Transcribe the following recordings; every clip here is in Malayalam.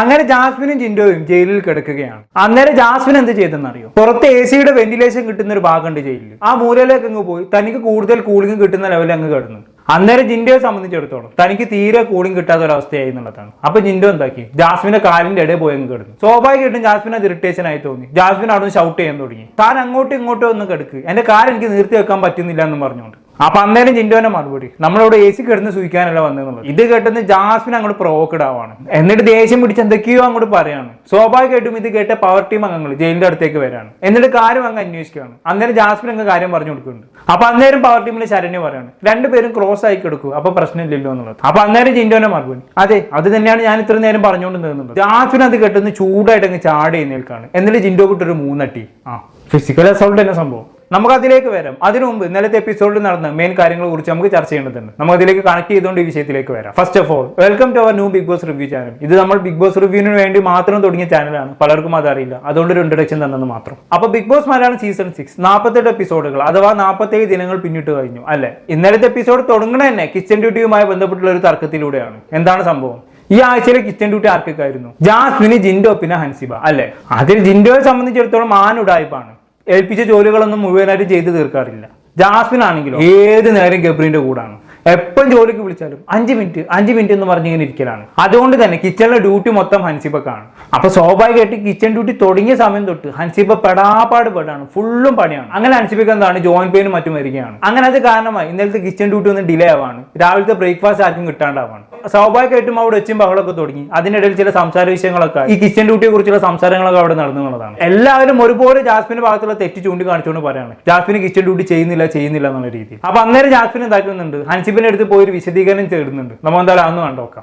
അങ്ങനെ ജാസ്മിനും ജിൻഡോയും ജയിലിൽ കിടക്കുകയാണ്. അന്നേരം ജാസ്മിൻ എന്ത് ചെയ്തെന്നറിയോ? പുറത്ത് എ സിയുടെ വെന്റിലേഷൻ കിട്ടുന്ന ഒരു ഭാഗമുണ്ട് ജയിലിൽ ആ മൂലയിലേക്ക് അങ്ങ് പോയി. തനിക്ക് കൂടുതൽ കൂളിംഗ് കിട്ടുന്ന ലെവലിൽ അങ്ങ് കിടന്നു. അന്നേരം ജിൻഡോയെ സംബന്ധിച്ചിടത്തോളം തനിക്ക് തീരെ കൂളിംഗ് കിട്ടാത്ത ഒരു അവസ്ഥയായി എന്നുള്ളതാണ്. അപ്പൊ ജിൻഡോ എന്താക്കി? ജാസ്മിന്റെ കാലിന്റെ ഇടയിൽ പോയി അങ്ങ് കിടന്നു. സ്വാഭാവികമായിട്ടും ജാസ്മിൻ അത് ഇറിറ്റേഷൻ ആയി തോന്നി. ജാസ്മിൻ അവിടെ ഷൗട്ട് ചെയ്യാൻ തുടങ്ങി. താൻ അങ്ങോട്ടും ഇങ്ങോട്ടും ഒന്ന് കിടക്ക്. എന്റെ കാൽ എനിക്ക് നിർത്തി വെക്കാൻ പറ്റുന്നില്ല എന്ന് പറഞ്ഞുകൊണ്ട്. അപ്പൊ അന്നേരം ജിൻഡോന്റെ മറുപടി. നമ്മളിവിടെ എ സി കിടന്ന് സൂക്ഷിക്കാനല്ല വന്നതെന്നുള്ളത് ഇത് കേട്ടെന്ന് ജാസ്മിൻ അങ്ങോട്ട് പ്രൊവോക്കഡ് ആവാണ്. എന്നിട്ട് ദേഷ്യം പിടിച്ച് എന്തൊക്കെയോ അങ്ങോട്ട് പറയാണ്. സ്വാഭാവികമായിട്ടും ഇത് കേട്ട പവർ ടീം അംഗങ്ങൾ ജയിലിന്റെ അടുത്തേക്ക് വരാണ്. എന്നിട്ട് കാര്യം അങ്ങ് അന്വേഷിക്കുകയാണ്. അന്നേരം ജാസ്മിൻ അങ്ങ് കാര്യം പറഞ്ഞു കൊടുക്കുന്നുണ്ട്. അപ്പൊ അന്നേരം പവർ ടീമിൽ ശരണ്യ പറയാണ് രണ്ടുപേരും ക്രോസ് ആയി കിടക്കും. അപ്പൊ പ്രശ്നമില്ലല്ലോ എന്നുള്ളത്. അപ്പൊ അന്നേരം ജിൻഡോന്റെ മറുപടി അതെ അത് തന്നെയാണ് ഞാൻ ഇത്ര നേരം പറഞ്ഞുകൊണ്ട് നിന്നത് ജാസ്മിൻ അത് കേട്ടെന്ന് ചൂടായിട്ട് അങ്ങ് ചാടി എഴുന്നേൽക്കാണ്. എന്നിട്ട് ജിൻഡോ കിട്ടൊരു മൂന്നട്ടി ആ ഫിസിക്കൽ അസോൾട്ട് തന്നെ സംഭവം? നമുക്ക് അതിലേക്ക് വരാം. അതിനു മുമ്പ് ഇന്നലത്തെ എപ്പിസോഡിൽ നടന്ന മെയിൻ കാര്യങ്ങളെ കുറിച്ച് നമുക്ക് ചർച്ച ചെയ്യേണ്ടതുണ്ട്. നമുക്ക് അതിലേക്ക് കണക്ട് ചെയ്തുകൊണ്ട് ഈ വിഷയത്തിലേക്ക് വരാം. First of all welcome to our new Bigg Boss review channel ഇത് നമ്മൾ ബിഗ് ബോസ് റിവ്യൂവിന് വേണ്ടി മാത്രം തുടങ്ങിയ ചാനലാണ് പലർക്കും അതറിയില്ല. അതുകൊണ്ട് ഒരു ഇൻട്രഡക്ഷൻ തന്നെന്ന് മാത്രം. അപ്പൊ Bigg Boss Malayalam season six നാൽപ്പത്തെട്ട് എപ്പിസോഡുകൾ അഥവാ നാൽപ്പത്തേഴ് ദിനങ്ങൾ പിന്നിട്ട് കഴിഞ്ഞു അല്ലെ? ഇന്നലത്തെ എപ്പിസോഡ് തുടങ്ങണ തന്നെ കിച്ചൺ ഡ്യൂട്ടിയുമായി ബന്ധപ്പെട്ടുള്ള ഒരു തർക്കത്തിലൂടെയാണ്. എന്താണ് സംഭവം? ഈ ആഴ്ചയിലെ കിച്ചൺ ഡ്യൂട്ടി ആർക്കൊക്കെ ആയിരുന്നു? ജാസ്മിന് ജിൻഡോ പിന്നെ ഹൻസിബ അല്ലെ? അതിൽ ജിൻഡോയെ സംബന്ധിച്ചിടത്തോളം ആനുടായ്പാണ്. ഏൽപ്പിച്ച ജോലികളൊന്നും മുഴുവനായിട്ട് ചെയ്തു തീർക്കാറില്ല. ജാസ്മിൻ ആണെങ്കിലും ഏത് നേരം ഗബ്രീന്റെ കൂടാണ്. എപ്പം ജോലിക്ക് വിളിച്ചാലും അഞ്ച് മിനിറ്റ് അഞ്ച് മിനിറ്റ് എന്ന് പറഞ്ഞ് ഇങ്ങനെ ഇരിക്കലാണ്. അതുകൊണ്ട് തന്നെ കിച്ചണിലെ ഡ്യൂട്ടി മൊത്തം ഹൻസിബക്കാണ് അപ്പൊ സ്വാഭാവികമായിട്ട് കിച്ചൺ ഡ്യൂട്ടി തുടങ്ങിയ സമയം തൊട്ട് ഹൻസിബ പെടാപാട് പെടാണ്. ഫുള്ളും പണിയാണ്. അങ്ങനെ ഹൻസിബക്ക് എന്താണ്? ജോയിൻ പെയിനും മറ്റും വരികയാണ്. അങ്ങനെ അത് കാരണമായി ഇന്നലത്തെ കിച്ചൺ ഡ്യൂട്ടി ഒന്ന് ഡിലേ ആവാണ്. രാവിലത്തെ ബ്രേക്ക്ഫാസ്റ്റ് ആർക്കും കിട്ടാണ്ടാവാണ്. സ്വാഭാവികമായിട്ടും അവിടെ വെച്ചും ബഹളമൊക്കെ തുടങ്ങി. അതിനിടയിൽ ചില സംസാര വിഷയങ്ങളൊക്കെ ഈ കിച്ചൺ ഡ്യൂട്ടിയെ കുറിച്ചുള്ള സംസാരങ്ങളൊക്കെ അവിടെ നടന്നുള്ളതാണ് എല്ലാവരും ഒരുപോലെ ജാസ്മിന്റെ ഭാഗത്തുള്ള തെറ്റ് ചൂണ്ടിക്കാണിച്ചുകൊണ്ട് പറയാണ്. ജാസ്മിന് കിച്ചൺ ഡ്യൂട്ടി ചെയ്യുന്നില്ല ചെയ്യുന്നില്ല എന്നുള്ള രീതി അപ്പൊ അന്നേരം ജാസ്മിൻ എന്താക്കുന്നുണ്ട്? ഹൻസിബിന്റെ അടുത്ത് പോയി ഒരു വിശദീകരണം തേടുന്നുണ്ട്. നമ്മൾ എന്തായാലും അന്ന് കണ്ടോക്കാം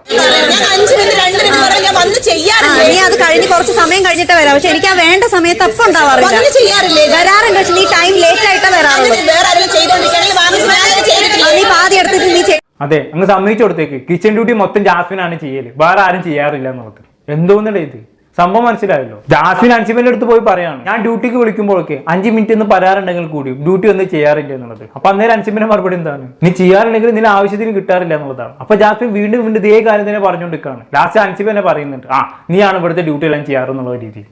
ഞാൻ അഞ്ച് മിനിറ്റ് രണ്ട് മിനിറ്റ് പറഞ്ഞ് ഞാൻ വന്ന് ആ, നീ അത് കഴിഞ്ഞ് കുറച്ച് സമയം കഴിഞ്ഞിട്ട് വരാം പക്ഷെ എനിക്ക് ആ വേണ്ട സമയത്ത് അപ്പൊ ഉണ്ടാവാറില്ല. വന്ന് ചെയ്യാറില്ലേ? വരാറുണ്ട് പക്ഷെ നീ ടൈം ലേറ്റ് ആയിട്ടാ വരാറുള്ളൂ നീ പാതി എടുത്തിട്ട് നീ അതെ അങ്ങ് സമ്മതിച്ചു കൊടുത്തേക്ക്. കിച്ചൺ ഡ്യൂട്ടി മൊത്തം ജാസ്മിനാണ് ചെയ്യൽ. വേറെ ആരും ചെയ്യാറില്ല എന്നുള്ളത്. എന്തോന്നല്ലേ ഇത്? സംഭവം മനസ്സിലായല്ലോ. ജാസ്മിൻ അൻസിബിന്റെ അടുത്ത് പോയി പറയാണ്. ഞാൻ ഡ്യൂട്ടിക്ക് വിളിക്കുമ്പോഴൊക്കെ അഞ്ച് മിനിറ്റ് ഒന്ന് പറയാറുണ്ടെങ്കിൽ കൂടി ഡ്യൂട്ടി ഒന്നും ചെയ്യാറില്ല എന്നുള്ളത്. അപ്പൊ അന്നേരം അൻസിബിന്റെ മറുപടി എന്താണ്? നീ ചെയ്യാറുണ്ടെങ്കിൽ നിന്റെ ആവശ്യത്തിന് കിട്ടാറില്ല എന്നുള്ളതാണ്. അപ്പൊ ജാസ്മിൻ വീണ്ടും വീണ്ടും ഇതേ കാര്യം തന്നെ പറഞ്ഞുകൊണ്ടിരിക്കുകയാണ്. ലാസ്റ്റ് അൻസിബ് പറയുന്നുണ്ട് ആ നീയാണ് ഇവിടുത്തെ ഡ്യൂട്ടി എല്ലാം ചെയ്യാറെന്നുള്ള രീതി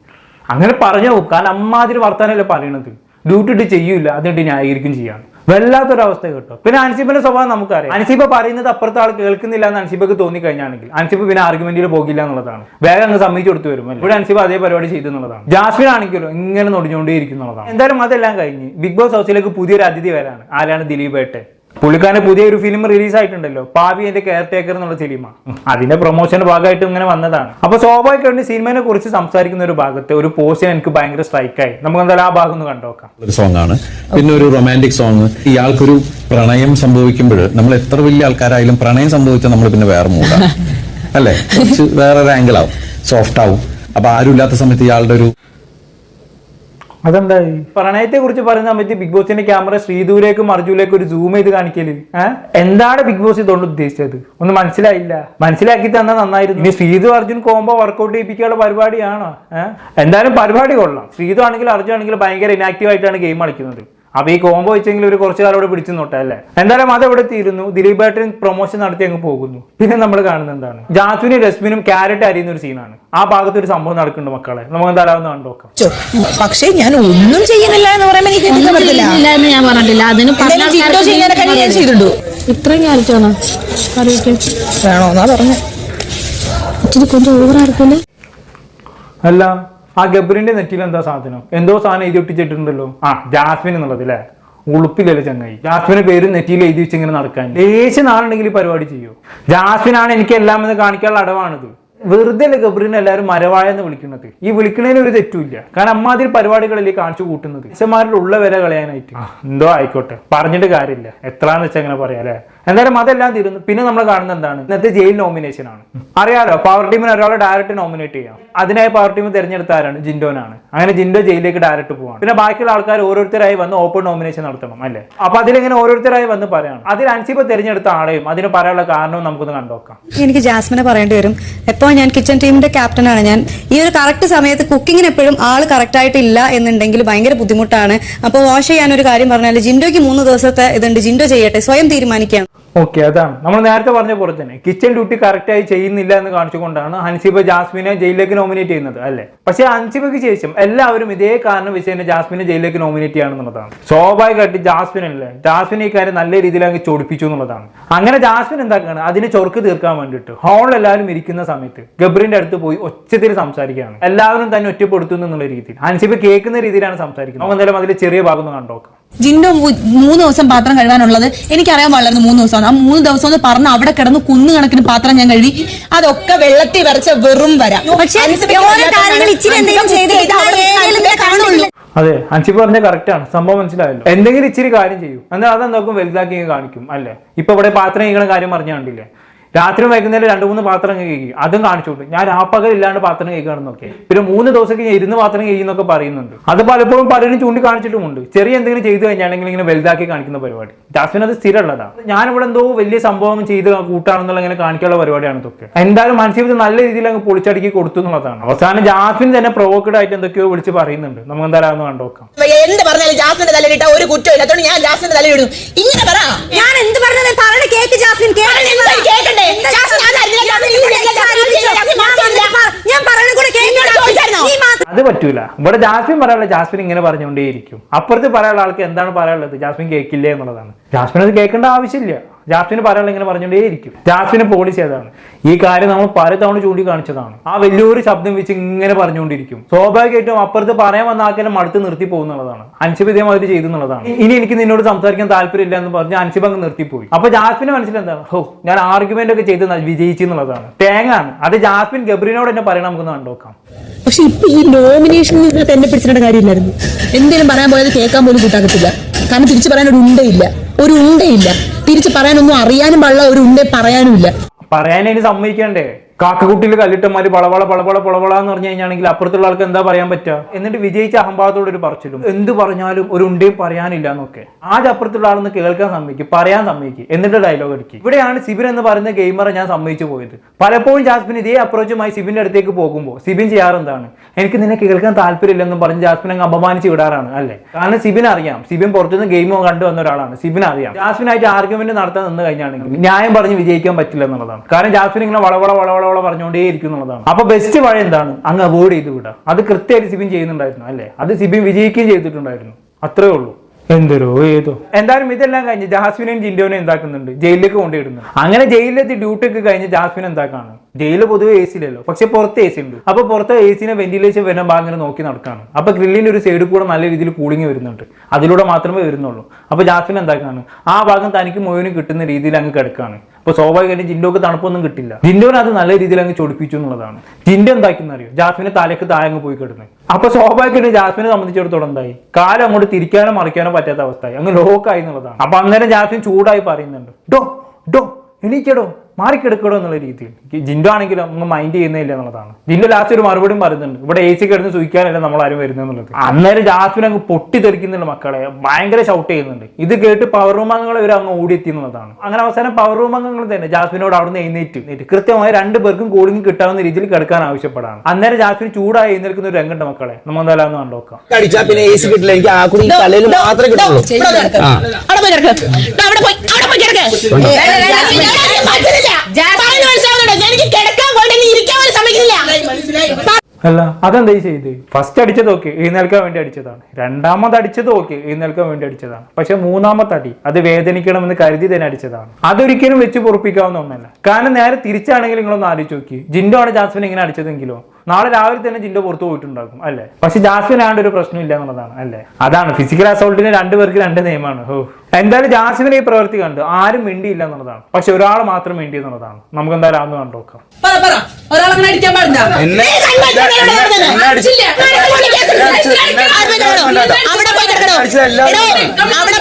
അങ്ങനെ പറഞ്ഞു കാരണം അമ്മാതിരി വർത്താനല്ലേ പറയണത്. ഡ്യൂട്ടി ഇട്ട് ചെയ്യൂല അതിട്ട് ന്യായീകരിക്കും ചെയ്യാണ്. വല്ലാത്തൊരവസ്ഥ കിട്ടും. പിന്നെ അൻസിബിന്റെ സ്വഭാവം നമുക്കറിയാം. അൻസിബ പറയുന്നത് അപ്പുറത്തെ ആൾ കേൾക്കുന്നില്ല എന്ന് അൻസിബക്ക് തോന്നിക്കഴിഞ്ഞാണെങ്കിൽ അൻസിബ് പിന്നെ ആർഗ്യുമെന്റിൽ പോകില്ല എന്നുള്ളതാണ്. വേഗം അങ്ങ് സമ്മതിച്ചു കൊടുത്തു വരും ഇവിടെ അൻസിബ അതേ പരിപാടി ചെയ്തു എന്നുള്ളതാണ്. ജാസ്മിൻ ആണെങ്കിലും ഇങ്ങനെ നൊടിഞ്ഞുകൊണ്ടേ ഇരിക്കുന്നുള്ളതാണ് എന്തായാലും അതെല്ലാം കഴിഞ്ഞ് ബിഗ് ബോസ് ഹൗസിലേക്ക് പുതിയൊരു അതിഥി വരാണ്. ആരാണ് ദിലീപ് ഏട്ടെ പുള്ളിക്കാരന്റെ പുതിയൊരു ഫിലിം റിലീസ് ആയിട്ടുണ്ടല്ലോ. പാവി എന്റെ കെയർ ടേക്കർ എന്നുള്ള സിനിമ അതിന്റെ പ്രൊമോഷന്റെ ഭാഗമായിട്ട് ഇങ്ങനെ വന്നതാണ്. അപ്പോൾ സ്വാഭാവികമായിട്ട് സിനിമയെ കുറിച്ച് സംസാരിക്കുന്ന ഒരു ഭാഗത്ത് ഒരു പോസ്റ്റ് എനിക്ക് ഭയങ്കര സ്ട്രൈക്കായി നമുക്ക് എന്തായാലും ആ ഭാഗം ഒന്ന് കണ്ടോക്കാം ഒരു സോങ് ആണ്. പിന്നെ ഒരു റൊമാന്റിക് സോങ് ഇയാൾക്കൊരു പ്രണയം സംഭവിക്കുമ്പോൾ നമ്മൾ എത്ര വലിയ ആൾക്കാരായാലും പ്രണയം സംഭവിച്ചാൽ നമ്മൾ പിന്നെ വേറെ മൂട അല്ലേ? കുറച്ച് വേറൊരു ആംഗിൾ ആവും. സോഫ്റ്റ് ആവും. അപ്പൊ ആരും ഇല്ലാത്ത സമയത്ത് ഇയാളുടെ ഒരു അതെന്തായി? പ്രണയത്തെ കുറിച്ച് പറയുന്ന സമയത്ത് ബിഗ് ബോസിന്റെ ക്യാമറ ശ്രീധുവിലേക്കും അർജുനിലേക്കും ഒരു സൂം ചെയ്ത് കാണിക്കൽ എന്താണ് ബിഗ് ബോസ് ഇതുകൊണ്ട് ഉദ്ദേശിച്ചത്? ഒന്നും മനസ്സിലായില്ല. മനസ്സിലാക്കി തന്നാൽ നന്നായിരുന്നു. ഇനി ശ്രീധു അർജുൻ കോമ്പോ വർക്കൗട്ട് ചെയ്യിപ്പിക്കാനുള്ള പരിപാടിയാണോ? എന്തായാലും പരിപാടി കൊള്ളാം. ശ്രീധു ആണെങ്കിലും അർജുൻ ആണെങ്കിലും ഭയങ്കര ഇനാക്റ്റീവ് ആയിട്ടാണ് ഗെയിം കളിക്കുന്നത്. അപ്പൊ ഈ കോംബോ വെച്ചെങ്കിലും ഒരു കുറച്ച് കാലം ഇവിടെ പിടിച്ചു നോട്ടെ അല്ലേ? എന്തായാലും അത് എവിടെ തീരുന്നു. ദിലീപേട്ടൻ പ്രൊമോഷൻ നടത്തി അങ്ങ് പോകുന്നു. പിന്നെ നമ്മൾ കാണുന്നത് എന്താണ്? ജാത്തുവിനും രശ്മിനും ക്യാരറ്റ് അരിയുന്ന ഒരു സീനാണ് ആ ഭാഗത്ത് ഒരു സംഭവം നടക്കുന്നുണ്ട് മക്കളെ. നമുക്ക് എന്തായാലും കണ്ടോക്കാം പക്ഷേ ഞാൻ ഒന്നും ചെയ്യുന്നില്ല എന്ന് പറയുമ്പോൾ ഞാൻ പറഞ്ഞു അല്ല ആ ഗബ്രിന്റെ നെറ്റിയിൽ എന്താ സാധനം? എന്തോ സാധനം എഴുതി ഒട്ടിച്ചിട്ടുണ്ടല്ലോ. ആ ജാസ്മിൻ എന്നുള്ളത് അല്ലേ ഉളുപ്പില്ലല്ലോ ചങ്ങായി. ജാസ്മിന്റെ പേര് നെറ്റിയിൽ എഴുതി വെച്ച് ഇങ്ങനെ നടക്കാൻ. ലേശം നാളുണ്ടെങ്കിൽ പരിപാടി ചെയ്യൂ. ജാസ്മിനാണ് എനിക്ക് എല്ലാം എന്ന് കാണിക്കാനുള്ള അടവാണിത്. വെറുതെ അല്ലേ ഗബ്രീനെ എല്ലാവരും മരവാഴ എന്ന് വിളിക്കുന്നത്? ഈ വിളിക്കുന്നതിന് ഒരു തെറ്റുമില്ല കാരണം അമ്മാതിരി പരിപാടികളല്ലേ കാണിച്ചു കൂട്ടുന്നത്? ഉള്ള വില കളയാനായിട്ട്. എന്തോ ആയിക്കോട്ടെ. പറഞ്ഞിട്ട് കാര്യമില്ല. എത്രാന്ന് വെച്ചാൽ അങ്ങനെ പറയാം അല്ലേ എന്തായാലും അതെല്ലാം തീരുന്നു. പിന്നെ നമ്മൾ കാണുന്നത് എന്താണ്? ഇന്നത്തെ ജയിൽ നോമിനേഷൻ ആണ്. അറിയാലോ? പവർ ടീമിന് ഒരാളെ ഡയറക്റ്റ് നോമിനേറ്റ് ചെയ്യാം. അതിനായി പവർ ടീം തിരഞ്ഞെടുത്ത ആരാണ്? ജിൻഡോനാണ്. അങ്ങനെ ജിൻഡോ ജയിലിലേക്ക് ഡയറക്റ്റ് പോവാണ്. പിന്നെ ബാക്കിയുള്ള ആൾക്കാർ ഓരോരുത്തരായി വന്ന് ഓപ്പൺ നോമിനേഷൻ നടത്തണം അല്ലേ? അപ്പൊ അതിലിങ്ങനെ ഓരോരുത്തരായി വന്ന് പറയണം. അതിൽ അൻസിബ തിരഞ്ഞെടുത്ത ആളെയും അതിന് പറയാനുള്ള കാരണവും നമുക്കൊന്ന് കണ്ടോക്കാം എനിക്ക് ജാസ്മിനെ പറയേണ്ടി വരും. എപ്പോൾ ഞാൻ കിച്ചൺ ടീമിന്റെ ക്യാപ്റ്റനാണ് ഞാൻ. ഈ ഒരു കറക്റ്റ് സമയത്ത് കുക്കിങ്ങിന് എപ്പോഴും ആൾ കറക്റ്റ് ആയിട്ടില്ല എന്നുണ്ടെങ്കിൽ ഭയങ്കര ബുദ്ധിമുട്ടാണ്. അപ്പോൾ വാഷ് ചെയ്യാൻ ഒരു കാര്യം പറഞ്ഞാൽ ജിൻഡോയ്ക്ക് മൂന്ന് ദിവസത്തെ ഇതുണ്ട്. ജിൻഡോ ചെയ്യട്ടെ. സ്വയം തീരുമാനിക്കാം. ഓക്കെ അതാണ് നമ്മൾ നേരത്തെ പറഞ്ഞ പോലെ തന്നെ കിച്ചൺ ഡ്യൂട്ടി കറക്റ്റായി ചെയ്യുന്നില്ല എന്ന് കാണിച്ചുകൊണ്ടാണ് ഹൻസിബ ജാസ്മിനെ ജയിലിലേക്ക് നോമിനേറ്റ് ചെയ്യുന്നത് അല്ലേ? പക്ഷേ ഹൻസിബയ്ക്ക് ശേഷം എല്ലാവരും ഇതേ കാരണം വെച്ച് തന്നെ ജാസ്മിനെ ജയിലിലേക്ക് നോമിനേറ്റ് ചെയ്യാണെന്നുള്ളതാണ് സ്വാഭാവികമായിട്ട് ജാസ്മിൻ അല്ലേ? ജാസ്മിൻ ഈ കാര്യം നല്ല രീതിയിൽ അങ്ങ് ചൊടിപ്പിച്ചു എന്നുള്ളതാണ്. അങ്ങനെ ജാസ്മിൻ എന്താക്കാണ് അതിനെ ചൊറുക്ക് തീർക്കാൻ വേണ്ടിയിട്ട് ഹോളിൽ എല്ലാവരും ഇരിക്കുന്ന സമയത്ത് ഗബ്രിന്റെ അടുത്ത് പോയി ഒച്ചത്തിൽ സംസാരിക്കുകയാണ്. എല്ലാവരും തന്നെ ഒറ്റപ്പെടുത്തുന്നു എന്നുള്ള രീതിയിൽ. ഹൻസിബ കേൾക്കുന്ന രീതിയിലാണ് സംസാരിക്കുന്നത്. നമുക്ക് എന്തായാലും അതിൽ ചെറിയ ഭാഗം കണ്ടോക്കാം ജിൻഡോ മൂന്ന് ദിവസം പാത്രം കഴുകാനുള്ളത്. എനിക്കറിയാൻ പാടില്ലായിരുന്നു മൂന്ന് ദിവസം. ആ മൂന്ന് ദിവസം എന്ന് പറഞ്ഞ് അവിടെ കിടന്ന് കുന്നു കണക്കിന് പാത്രം ഞാൻ കഴുകി. അതൊക്കെ വെള്ളത്തിൽ വരച്ച വെറും വരാം. പക്ഷേ അതെ അൻസി പറഞ്ഞ കറക്റ്റ് ആണ്. സംഭവം മനസ്സിലായല്ലോ. എന്തെങ്കിലും ഇച്ചിരി കാര്യം ചെയ്യൂ. എന്നാൽ അതെന്താക്കും? വലുതാക്കി കാണിക്കും. അല്ലേ? ഇപ്പൊ ഇവിടെ പാത്രം കഴിക്കണ കാര്യം പറഞ്ഞ കണ്ടില്ലേ? രാത്രി വൈകുന്നേരം രണ്ട് മൂന്ന് പാത്രം കഴിക്കും. അതും കാണിച്ചോണ്ട് ഞാൻ രാപ്പകൽ ഇല്ലാണ്ട് പാത്രം കഴിക്കുകയാണെന്നൊക്കെ പിന്നെ മൂന്ന് ദിവസം ഞാൻ ഇരുന്ന് പാത്രം കഴിയുന്നൊക്കെ പറയുന്നുണ്ട്. അത് പലപ്പോഴും പലരും ചൂണ്ടിക്കാണിച്ചിട്ടുമുണ്ട്. ചെറിയ എന്തെങ്കിലും ചെയ്തു കഴിഞ്ഞാണെങ്കിൽ ഇങ്ങനെ വലുതാക്കി കാണിക്കുന്ന പരിപാടി. ജാസ്മിൻ അത് സ്ഥിരമുള്ളതാണ് ഞാനിവിടെ എന്തോ വലിയ സംഭവം ചെയ്ത് കൂട്ടാണെന്നുള്ള ഇങ്ങനെ കാണിക്കാനുള്ള പരിപാടിയാണ് ഇതൊക്കെ. എന്തായാലും മനസ്സിൽ നല്ല രീതിയിൽ അങ്ങ് പൊളിച്ചടുക്കി കൊടുത്തു എന്നുള്ളതാണ്. അവസാനം ജാസ്മിൻ തന്നെ പ്രൊവോക്കഡ് ആയിട്ട് എന്തൊക്കെയോ വിളിച്ച് പറയുന്നുണ്ട്. നമുക്ക് എന്തായാലും കണ്ടോക്കാം എന്ത് പറഞ്ഞാലും ജാസ്മിന്റെ തലയിലിട്ട ഒരു കുറ്റമില്ല അതുകൊണ്ട് ഞാൻ ജാസ്മിന്റെ തലയിടും ഇങ്ങനെ പറ. ഞാൻ എന്ത് പറഞ്ഞത് പറഞ്ഞ കേക്ക് ജാസ്മിൻ എന്താ ഞാൻ കൂടെ? അത് പറ്റൂല. ഇവിടെ ജാസ്മിൻ പറയാനുള്ള ജാസ്മിൻ ഇങ്ങനെ പറഞ്ഞുകൊണ്ടേയിരിക്കും. അപ്പുറത്ത് പറയാനുള്ള ആൾക്ക് എന്താണ് പറയാനുള്ളത്? ജാസ്മിൻ കേൾക്കില്ല എന്നുള്ളതാണ്. ജാസ്മിൻ അത് കേൾക്കേണ്ട ആവശ്യമില്ല. ജാസ്മിന് പറയാനുള്ള ഇങ്ങനെ പറഞ്ഞുകൊണ്ടേയിരിക്കും. ജാസ്മിന് പോളിസി ഏതാണ് ഈ കാര്യം നമ്മൾ പല തവണ ചൂണ്ടിക്കാണിച്ചതാണ്. ആ വലിയൊരു ശബ്ദം വെച്ച് ഇങ്ങനെ പറഞ്ഞുകൊണ്ടിരിക്കും. സ്വാഭാവികമായിട്ടും അപ്പുറത്ത് പറയാൻ വന്ന ആക്കിനെ മടുത്ത് നിർത്തി പോകുന്നുള്ളതാണ് അൻഷിബ് ഇതേമാതിരി ചെയ്തു എന്നുള്ളതാണ്. ഇനി എനിക്ക് നിന്നോട് സംസാരിക്കാൻ താല്പര്യമില്ല എന്ന് പറഞ്ഞ് അൻഷിബ് അങ്ങ് നിർത്തിപ്പോയി. അപ്പൊ ജാസ്മിന് മനസ്സിലെന്താണ് ഹോ ഞാൻ ആർഗ്യുമെന്റ് ഒക്കെ ചെയ്ത് വിജയിച്ചു എന്നുള്ളതാണ്. തേങ്ങാണ്. അത് ജാസ്മിൻ ഗബ്രിനോട് എന്നെ പറയണം നമുക്കൊന്ന് കണ്ടോക്കാം പക്ഷെ ഇപ്പൊ ഈ നോമിനേഷൻ ഇതിനകത്ത് എന്നെ പിടിച്ചിട്ട് കാര്യമില്ലായിരുന്നു. എന്തെങ്കിലും പറയാൻ പോയത് കേൾക്കാൻ പോലും കൂട്ടാക്കത്തില്ല. കാരണം തിരിച്ചു പറയാൻ ഒരു ഉണ്ടയില്ല. ഒരു ഉണ്ടയില്ല. തിരിച്ചു പറയാനൊന്നും അറിയാനും പാടില്ല ഒരു ഉണ്ടേ പറയാനുമില്ല. പറയാൻ ഇനി സമ്മതിക്കണ്ടേ? കാക്കക്കുട്ടിയിൽ കല്ലിട്ടന്മാര് പളവള പളവള പളവള എന്ന് പറഞ്ഞു കഴിഞ്ഞാണെങ്കിൽ അപ്പുറത്തുള്ള ആൾക്ക് എന്താ പറയാൻ പറ്റുക? എന്നിട്ട് വിജയിച്ച അഹംഭാവത്തോട് ഒരു പറച്ചിലും. എന്ത് പറഞ്ഞാലും ഒരു ഉണ്ടയും പറയാനില്ല എന്നൊക്കെ. ആദ്യം അപ്പുറത്തുള്ള ആളെന്ന് കേൾക്കാൻ സമ്മതിക്കും പറയാൻ സമ്മതിക്കും. എന്നിട്ട് ഡയലോഗ് അടിക്കും ഇവിടെയാണ് സിബിൻ എന്ന് പറയുന്ന ഗെയിമറെ ഞാൻ സമ്മതിച്ചു പോയത്. പലപ്പോഴും ജാസ്മിൻ ഇതേ അപ്രോച്ചുമായി സിബിന്റെ അടുത്തേക്ക് പോകുമ്പോൾ സിബിൻ ചെയ്യാറെന്താണ് എനിക്ക് നിന്നെ കേൾക്കാൻ താല്പര്യമില്ലെന്നും പറഞ്ഞ് ജാസ്മിൻ അങ്ങ് അപമാനിച്ച് വിടാറാണ്. അല്ലേ? കാരണം സിബിൻ അറിയാം. സിബിൻ പുറത്തുനിന്ന് ഗെയിമോ കണ്ടു വന്ന ഒരാളാണ്. സിബിൻ അറിയാം. ജാസ്മിനായിട്ട് ആർഗ്യുമെന്റ് നടത്താൻ നിന്ന് കഴിഞ്ഞാണെങ്കിൽ ന്യായം പറഞ്ഞ് വിജയിക്കാൻ പറ്റില്ല എന്നുള്ളതാണ്. കാരണം ജാസ്മിൻ ഇങ്ങനെ വളവള വളവള വള പറഞ്ഞുകൊണ്ടേയിരിക്കും എന്നുള്ളതാണ്. അപ്പൊ ബെസ്റ്റ് വഴി എന്താണ്? അങ്ങ് അവോയ്ഡ് ചെയ്ത് വിടുക. അത് കൃത്യമായിട്ട് സിബിൻ ചെയ്യുന്നുണ്ടായിരുന്നു അല്ലേ? അത് സിബിൻ വിജയിക്കുകയും ചെയ്തിട്ടുണ്ടായിരുന്നു. അത്രേ ഉള്ളൂ. എന്തോരോ ഏതോ. എന്തായാലും ഇതെല്ലാം കഴിഞ്ഞ് ജാസ്മിനെയും ജിൻഡോനെ എന്താക്കുന്നുണ്ട്? ജയിലിലേക്ക് കൊണ്ടുവിടുന്നു അങ്ങനെ ജയിലിലെത്തി ഡ്യൂട്ടി ഒക്കെ കഴിഞ്ഞ് ജാസ്മിൻ എന്താക്കാണ്? ജയിലിൽ പൊതുവെ എ സിയിലല്ലോ പക്ഷെ പുറത്ത് എ സി ഉണ്ട്. അപ്പൊ പുറത്ത് എ സിനെ വെന്റിലേഷൻ വരുന്ന ഭാഗം ഇങ്ങനെ നോക്കി നടക്കാണ്. അപ്പൊ ഗ്രില്ലിന്റെ ഒരു സൈഡിൽ കൂടെ നല്ല രീതിയിൽ കൂളിംഗ് വരുന്നുണ്ട്. അതിലൂടെ മാത്രമേ വരുന്നുള്ളൂ. അപ്പൊ ജാസ്മിൻ എന്താക്കാണ്? ആ ഭാഗം തനിക്ക് മുഴുവനും കിട്ടുന്ന രീതിയിൽ അങ്ങ് കിടക്കാണ്. അപ്പൊ സ്വാഭാവികമായിട്ടും ജിൻഡോക്ക് തണുപ്പൊന്നും കിട്ടില്ല. ജിൻഡോനെ അത് നല്ല രീതിയിൽ അങ്ങ് ചൊടിപ്പിച്ചു എന്നുള്ളതാണ്. ജിൻഡോ എന്താക്കുന്ന അറിയോ? ജാസ്മിനെ തലക്ക് താഴെ അങ്ങ് പോയി കിടന്നു. അപ്പൊ സ്വാഭാവികമായിട്ടും ജാസ്മിനെ സംബന്ധിച്ചിടത്തോളം എന്തായി? കാലം അങ്ങോട്ട് തിരിക്കാനോ മറിക്കാനോ പറ്റാത്ത അവസ്ഥയായി. അങ്ങ് ലോക്കായി എന്നുള്ളതാണ്. അപ്പൊ അന്നേരം ജാസ്മിൻ ചൂടായി പറയുന്നുണ്ട് ഡോ ഡോ എണീക്കടോ. മാറിക്കിടക്കടോ എന്നുള്ള രീതിയിൽ. ജിൻഡു ആണെങ്കിലും ഒന്നും മൈൻഡ് ചെയ്യുന്നില്ല എന്നുള്ളതാണ്. ജിൻഡോ ലാസ്റ്റ് ഒരു മറുപടിയും പറയുന്നുണ്ട്. ഇവിടെ എ സി കിടന്ന് സൂഹിക്കാനല്ല നമ്മൾ ആരും വരുന്നത് എന്നുള്ളത്. അന്നേരം ജാസ്മിൻ അങ്ങ് പൊട്ടിത്തെറിക്കുന്നുണ്ട് മക്കളെ. ഭയങ്കര ഷൗട്ട് ചെയ്യുന്നുണ്ട്. ഇത് കേട്ട് പവർ റൂം അംഗങ്ങൾ ഇവർ അങ്ങ് ഓടിയെത്തി എന്നുള്ളതാണ്. അങ്ങനെ അവസാനം പവർ റൂം അംഗങ്ങൾ തന്നെ ജാസ്മിനോട് അവിടുന്ന് എഴുന്നേറ്റ്. എഴുന്നേറ്റ് കൃത്യമായി രണ്ട് പേർക്കും കൂളിംഗ് കിട്ടാവുന്ന രീതിയിൽ കിടക്കാൻ ആവശ്യപ്പെടാണ്. അന്നേരം ജാസ്മിൻ ചൂടായി എഴുന്നേൽക്കുന്ന ഒരു രംഗുണ്ട് മക്കളെ. നമ്മൾ എന്തായാലും കണ്ടോക്കാം പിന്നെ എ സി കിട്ടില്ല. എനിക്ക് ആ കുടി തലയിൽ മാത്രമേ കിട്ടുള്ളൂ. എനിക്ക് കിടക്കാൻ പോയിട്ട് ഇരിക്കാൻ പോലും സമ്മതിക്കുന്നില്ല. അല്ല അതെന്താ ഈ ചെയ്ത്? ഫസ്റ്റ് അടിച്ചത് ഓക്കെ എഴുന്നേൽക്കാൻ വേണ്ടി അടിച്ചതാണ്. രണ്ടാമത് അടിച്ചത് ഓക്കെ എഴുന്നേൽക്കാൻ വേണ്ടി അടിച്ചതാണ്. പക്ഷെ മൂന്നാമത്തെ അടി അത് വേദനിക്കണമെന്ന് കരുതി തന്നെ അടിച്ചതാണ്. അതൊരിക്കലും വെച്ച് പൊറപ്പിക്കാവുന്ന ഒന്നല്ല. കാരണം നേരെ തിരിച്ചാണെങ്കിൽ നിങ്ങളൊന്ന് ആലോചിച്ച് നോക്കി. ജിൻഡോ ആണ് ജാസ്മിൻ ഇങ്ങനെ അടിച്ചതെങ്കിലോ? നാളെ രാവിലെ തന്നെ ജിൻഡോ പുറത്തു പോയിട്ടുണ്ടാകും അല്ലേ? പക്ഷെ ജാസ്മിൻ ആണ്ട് ഒരു പ്രശ്നമില്ല എന്നുള്ളതാണ് അല്ലേ? അതാണ്. ഫിസിക്കൽ അസോൾട്ടിന് രണ്ടുപേർക്ക് രണ്ട് നിയമമാണ്. ഓ എന്തായാലും ജാസിമിന് ഈ പ്രവൃത്തി കണ്ടു ആരും മിണ്ടിയില്ല എന്നുള്ളതാണ്. പക്ഷെ ഒരാൾ മാത്രം മിണ്ടി എന്നുള്ളതാണ്. നമുക്ക് എന്തായാലും അന്ന് കണ്ടോക്കാം പറ പറ. ഒരാളങ്ങനെ അടിക്കാൻ പാടില്ല. എന്നെ എന്നെ അടിച്ച് അവിടെ പോയി കിടക്കണോ? അടിച്ചതല്ല. എടോ, അവിടെ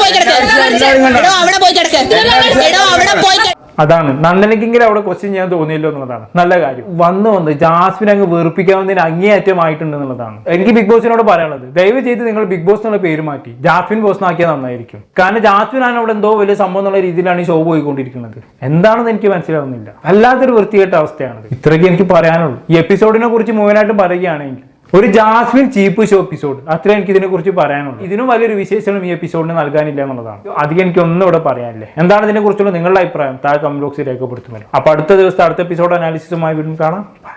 പോയി കിടക്ക്. അതാണ്. നന്ദനക്കെങ്കിലും അവിടെ ക്വസ്റ്റ്യൻ ചെയ്യാൻ തോന്നിയല്ലോ എന്നുള്ളതാണ്. നല്ല കാര്യം. വന്ന് വന്ന് ജാസ്മിൻ അങ്ങ് വെറുപ്പിക്കാവുന്നതിന് അങ്ങേയറ്റമായിട്ടുണ്ട് എന്നുള്ളതാണ്. എനിക്ക് ബിഗ് ബോസിനോട് പറയാനുള്ളത് ദയവ് ചെയ്ത് നിങ്ങൾ ബിഗ് ബോസ് എന്നുള്ള പേര് മാറ്റി. ജാസ്മിൻ ബോസ് ആക്കിയാൽ നന്നായിരിക്കും. കാരണം ജാസ്മിൻ ആണ് അവിടെ എന്തോ വലിയ സംഭവം എന്നുള്ള രീതിയിലാണ് ഈ ഷോ പോയിക്കൊണ്ടിരിക്കുന്നത്. എന്താണെന്ന് എനിക്ക് മനസ്സിലാവുന്നില്ല. വല്ലാത്തൊരു വൃത്തികെട്ട അവസ്ഥയാണ് ഇത്രയ്ക്ക് എനിക്ക് പറയാനുള്ളൂ. ഈ എപ്പിസോഡിനെ കുറിച്ച് മുഴുവനായിട്ടും പറയുകയാണെങ്കിൽ ഒരു ജാസ്മിൻ ചീപ്പ് ഷോ എപ്പിസോഡ് അത്രേ എനിക്ക് ഇതിനെ കുറിച്ച് പറയാനുള്ളൂ. ഇതിനും വലിയൊരു വിശേഷണം ഈ എപ്പിസോഡിന് നൽകാനില്ല എന്നുള്ളതാണ്. അധികം എനിക്ക് ഒന്നും ഇവിടെ പറയാനില്ലേ. എന്താണ് ഇതിനെ കുറിച്ചുള്ള നിങ്ങളുടെ അഭിപ്രായം? താഴെ കമന്റ് ബോക്സിൽ രേഖപ്പെടുത്തുമല്ലോ. അപ്പൊ അടുത്ത ദിവസം അടുത്ത എപ്പിസോഡ് അനാലിസിസുമായി വീണ്ടും കാണാം.